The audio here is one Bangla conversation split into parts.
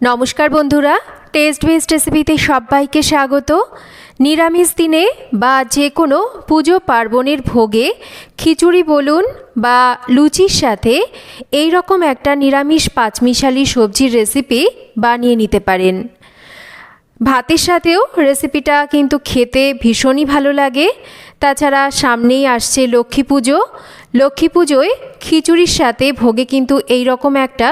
নমস্কার বন্ধুরা টেস্ট বেস্ট রেসিপিতে সবাইকে স্বাগত। নিরামিষ দিনে বা যে কোনো পুজো পার্বণের ভোগে খিচুড়ি বলুন বা লুচির সাথে এই রকম একটা নিরামিষ পাঁচমিশালি সবজির রেসিপি বানিয়ে নিতে পারেন। ভাতের সাথেও রেসিপিটা কিন্তু খেতে ভীষণই ভালো লাগে। তাছাড়া সামনেই আসছে লক্ষ্মী পুজো লক্ষ্মী পুজোয় খিচুড়ির সাথে ভোগে কিন্তু এই রকম একটা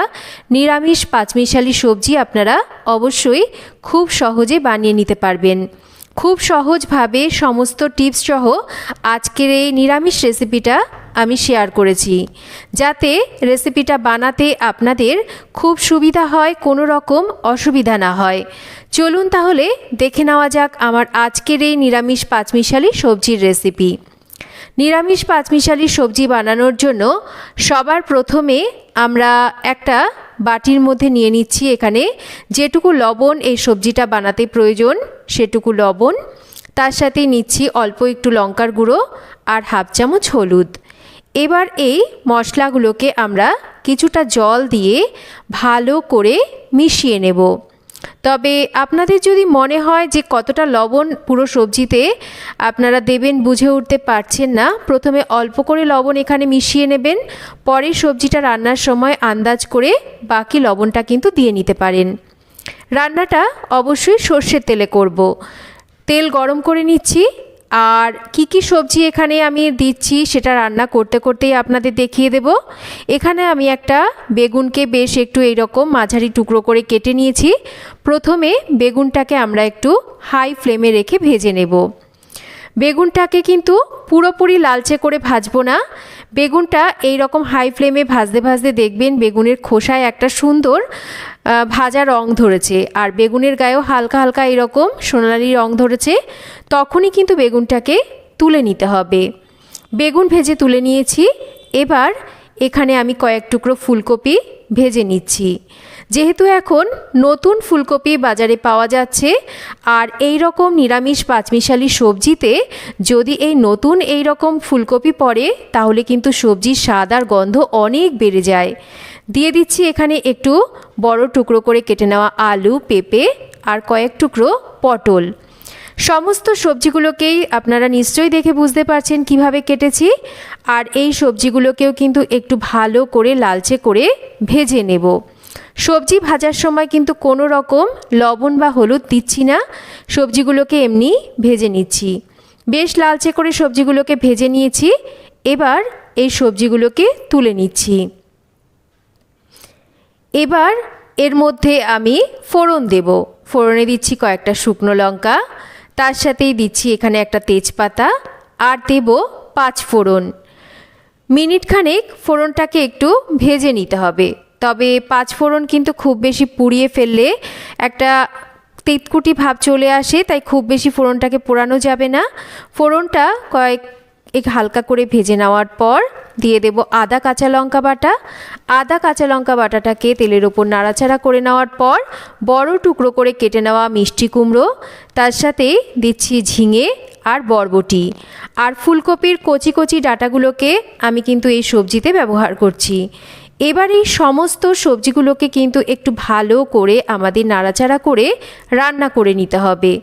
নিরামিষ পাঁচমিশালি সবজি আপনারা অবশ্যই খুব সহজে বানিয়ে নিতে পারবেন। খুব সহজভাবে সমস্ত টিপস সহ আজকের এই নিরামিষ রেসিপিটা আমি শেয়ার করেছি। যাতে রেসিপিটা বানাতে আপনাদের খুব সুবিধা হয়, কোনো রকম অসুবিধা না হয়। চলুন তাহলে দেখে নেওয়া যাক আমার আজকের এই নিরামিষ পাঁচমিশালি সবজির রেসিপি। নিরামিষ পাঁচমিশালি সবজি বানানোর জন্য সবার প্রথমে আমরা একটা বাটির মধ্যে নিয়ে নিচ্ছি এখানে যেটুকু লবণ এই সবজিটা বানাতে প্রয়োজন সেটুকু লবণ। তার সাথে নিচ্ছি অল্প একটু লঙ্কার গুঁড়ো আর হাফ চামচ হলুদ। এবার এই মশলাগুলোকে আমরা কিছুটা জল দিয়ে ভালো করে মিশিয়ে নেব। তবে আপনাদের যদি মনে হয় যে কতটা লবণ পুরো সবজিতে, আপনারা দেবেন বুঝে উঠতে পারছেন না। প্রথমে অল্প করে লবণ এখানে মিশিয়ে নেবেন। পরে সবজিটা রান্নার সময় আন্দাজ করে বাকি লবণটা কিন্তু দিয়ে নিতে পারেন। রান্নাটা অবশ্যই সর্ষের তেলে করব। তেল গরম করে নিচ্ছি। আর কি কি সবজি এখানে আমি দিচ্ছি সেটা রান্না করতে করতেই আপনাদের দেখিয়ে দেব। এখানে আমি একটা বেগুনকে বেশ একটু এইরকম মাঝারি টুকরো করে কেটে নিয়েছি। প্রথমে বেগুনটাকে আমরা একটু হাই ফ্লেমে রেখে ভেজে নেব। বেগুনটাকে কিন্তু পুরোপুরি লালচে করে ভাজবো না। বেগুনটা এই রকম হাই ফ্লেমে ভাজতে ভাজতে দেখবেন বেগুনের খোসায় একটা সুন্দর ভাজা রং ধরেছে। আর বেগুনের গায়েও হালকা হালকা এরকম সোনালি রং ধরেছে। তখনই কিন্তু বেগুনটাকে তুলে নিতে হবে। বেগুন ভেজে তুলে নিয়েছি। এবার এখানে আমি কয়েক টুকরো ফুলকপি ভেজে নিচ্ছি। যেহেতু এখন নতুন ফুলকপি বাজারে পাওয়া যাচ্ছে, আর এই রকম নিরামিষ পাঁচমিশালি সবজিতে যদি এই নতুন এই রকম ফুলকপি পড়ে, তাহলে কিন্তু সবজির স্বাদ আর গন্ধ অনেক বেড়ে যায়। দিয়ে দিচ্ছি এখানে একটু বড় টুকরো করে কেটে নেওয়া আলু, পেঁপে আর কয়েক টুকরো পটল। সমস্ত সবজিগুলোকেই আপনারা নিশ্চয়ই দেখে বুঝতে পারছেন কীভাবে কেটেছি। আর এই সবজিগুলোকেও কিন্তু একটু ভালো করে লালচে করে ভেজে নেব। সবজি ভাজার সময় কিন্তু কোনো রকম লবণ বা হলুদ দিচ্ছি না। সবজিগুলোকে এমনি ভেজে নিচ্ছি। বেশ লালচে করে সবজিগুলোকে ভেজে নিয়েছি। এবার এই সবজিগুলোকে তুলে নিচ্ছি। এবার এর মধ্যে আমি ফোড়ন দেব। ফোড়নে দিচ্ছি কয়েকটা শুকনো লঙ্কা। তার সাথেই দিচ্ছি এখানে একটা তেজপাতা আর দেব পাঁচ ফোড়ন। মিনিটখানেক ফোড়নটাকে একটু ভেজে নিতে হবে। তবে পাঁচ ফোড়ন কিন্তু খুব বেশি পুড়িয়ে ফেললে একটা তেতকুটি ভাব চলে আসে, তাই খুব বেশি ফোড়নটাকে পোড়ানো যাবে না। ফোড়নটা কয়েক হালকা করে ভেজে নেওয়ার পর দিয়ে দেব আদা কাঁচা লঙ্কা বাটা। আদা কাঁচা লঙ্কা বাটাটাকে তেলের ওপর নাড়াচাড়া করে নেওয়ার পর বড় টুকরো করে কেটে নেওয়া মিষ্টি কুমড়ো, তার সাথে দিচ্ছি ঝিঙে আর বরবটি। আর ফুলকপির কচি কচি ডাটাগুলোকে আমি কিন্তু এই সবজিতে ব্যবহার করছি। এবার এই সমস্ত সবজিগুলোকে কিন্তু একটু ভালো করে আমাদের নাড়াচাড়া করে রান্না করে নিতে হবে।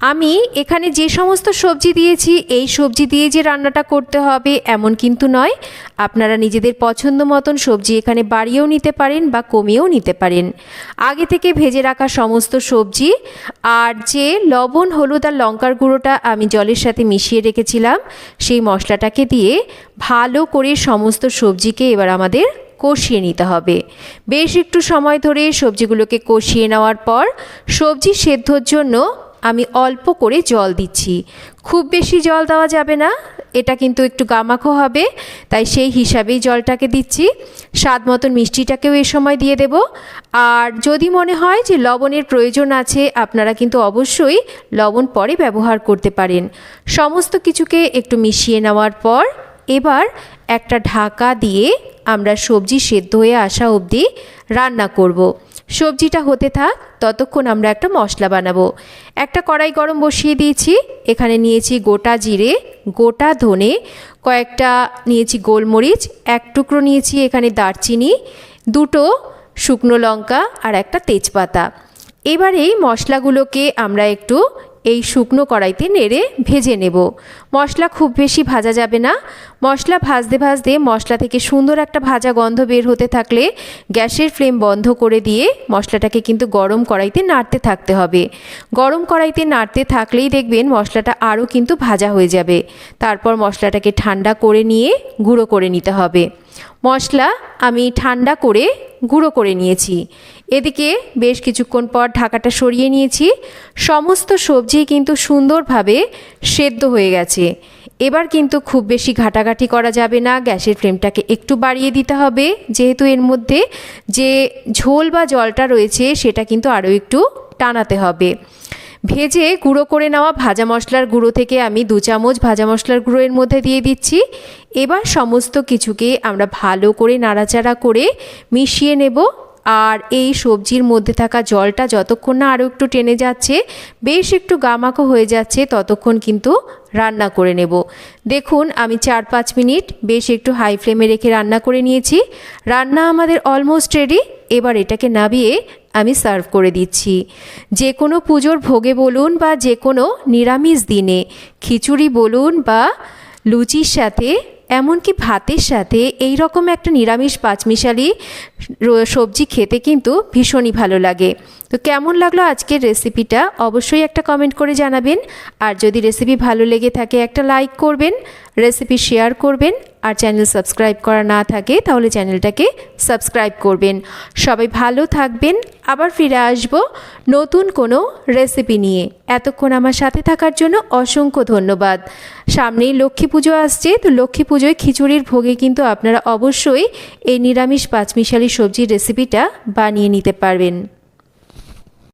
আমি এখানে যে সমস্ত সবজি দিয়েছি, এই সবজি দিয়ে যে রান্নাটা করতে হবে এমন কিন্তু নয়। আপনারা নিজেদের পছন্দ মতন সবজি এখানে বাড়িয়েও নিতে পারেন বা কমিয়েও নিতে পারেন। আগে থেকে ভেজে রাখা সমস্ত সবজি আর যে লবণ, হলুদ আর লঙ্কার গুঁড়োটা আমি জলের সাথে মিশিয়ে রেখেছিলাম, সেই মশলাটাকে দিয়ে ভালো করে সমস্ত সবজিকে এবার আমাদের কষিয়ে নিতে হবে। বেশ একটু সময় ধরে সবজিগুলোকে কষিয়ে নেওয়ার পর সবজি সেদ্ধর জন্য আমি অল্প করে জল দিচ্ছি। খুব বেশি জল দেওয়া যাবে না, এটা কিন্তু একটু গামাখো হবে, তাই সেই হিসাবেই জলটাকে দিচ্ছি। স্বাদ মতন মিষ্টিটাকেও এ সময় দিয়ে দেব। আর যদি মনে হয় যে লবণের প্রয়োজন আছে, আপনারা কিন্তু অবশ্যই লবণ পরে ব্যবহার করতে পারেন। সমস্ত কিছুকে একটু মিশিয়ে নেওয়ার পর, এবার একটা ঢাকা দিয়ে আমরা সবজি সেদ্ধ হয়ে আসা অবধি রান্না করব। সবজিটা হতে থাক, ততক্ষণ আমরা একটা মশলা বানাবো। একটা কড়াই গরম বসিয়ে দিয়েছি, এখানে নিয়েছি গোটা জিরে, গোটা ধনে, কয়েকটা নিয়েছি গোলমরিচ, এক টুকরো নিয়েছি এখানে দারচিনি, দুটো শুকনো লঙ্কা আর একটা তেজপাতা। এবারে মশলাগুলোকে আমরা একটু এই শুকনো কড়াইতে নেড়ে ভেজে নেব। মশলা খুব বেশি ভাজা যাবে না। মশলা ভাজতে ভাজতে মশলা থেকে সুন্দর একটা ভাজা গন্ধ বের হতে থাকলে গ্যাসের ফ্লেম বন্ধ করে দিয়ে মশলাটাকে কিন্তু গরম কড়াইতে নাড়তে থাকতে হবে। গরম কড়াইতে নাড়তে থাকলেই দেখবেন মশলাটা আরও কিন্তু ভাজা হয়ে যাবে। তারপর মশলাটাকে ঠান্ডা করে নিয়ে গুঁড়ো করে নিতে হবে। মশলা আমি ঠান্ডা করে গুঁড়ো করে নিয়েছি। এদিকে বেশ কিছুক্ষণ পর ঢাকাটা সরিয়ে নিয়েছি। সমস্ত সবজি কিন্তু সুন্দরভাবে সেদ্ধ হয়ে গেছে। এবার কিন্তু খুব বেশি ঘাটাঘাটি করা যাবে না। গ্যাসের ফ্লেমটাকে একটু বাড়িয়ে দিতে হবে। যেহেতু এর মধ্যে যে ঝোল বা জলটা রয়েছে, সেটা কিন্তু আরও একটু টানাতে হবে। ভেজে গুঁড়ো করে নেওয়া ভাজা মশলার গুঁড়ো থেকে আমি দু চামচ ভাজা মশলার গুঁড়ো এর মধ্যে দিয়ে দিচ্ছি। এবার সমস্ত কিছুকে আমরা ভালো করে নাড়াচাড়া করে মিশিয়ে নেব। আর এই সবজির মধ্যে থাকা জলটা যতক্ষণ না আরও একটু টেনে যাচ্ছে, বেশ একটু গামাকো হয়ে যাচ্ছে, ততক্ষণ কিন্তু রান্না করে নেব। দেখুন, আমি চার পাঁচ মিনিট বেশ একটু হাই ফ্লেমে রেখে রান্না করে নিয়েছি। রান্না আমাদের অলমোস্ট রেডি এবার এটাকে নাবিয়ে আমি সার্ভ করে দিচ্ছি। যে কোনো পুজোর ভোগে বলুন বা যে কোনো নিরামিষ দিনে খিচুড়ি বলুন বা লুচির সাথে, এমনকি ভাতের সাথে এই রকম একটা নিরামিষ পাঁচমিশালি সবজি খেতে কিন্তু ভীষণই ভালো লাগে। তো কেমন লাগল আজকের রেসিপিটা অবশ্যই একটা কমেন্ট করে জানাবেন। আর যদি রেসিপি ভালো লেগে থাকে, একটা লাইক করবেন রেসিপি শেয়ার করবেন। আর চ্যানেল সাবস্ক্রাইব করা না থাকে, তাহলে চ্যানেলটাকে সাবস্ক্রাইব করবেন। সবাই ভালো থাকবেন। আবার ফিরে আসব নতুন কোনো রেসিপি নিয়ে। এতক্ষণ আমার সাথে থাকার জন্য অসংখ্য ধন্যবাদ। সামনেই লক্ষ্মী পুজো আসছে, তো লক্ষ্মী পুজোয় খিচুড়ির ভোগে কিন্তু আপনারা অবশ্যই এই নিরামিষ পাঁচমিশালি সবজির রেসিপিটা বানিয়ে নিতে পারবেন।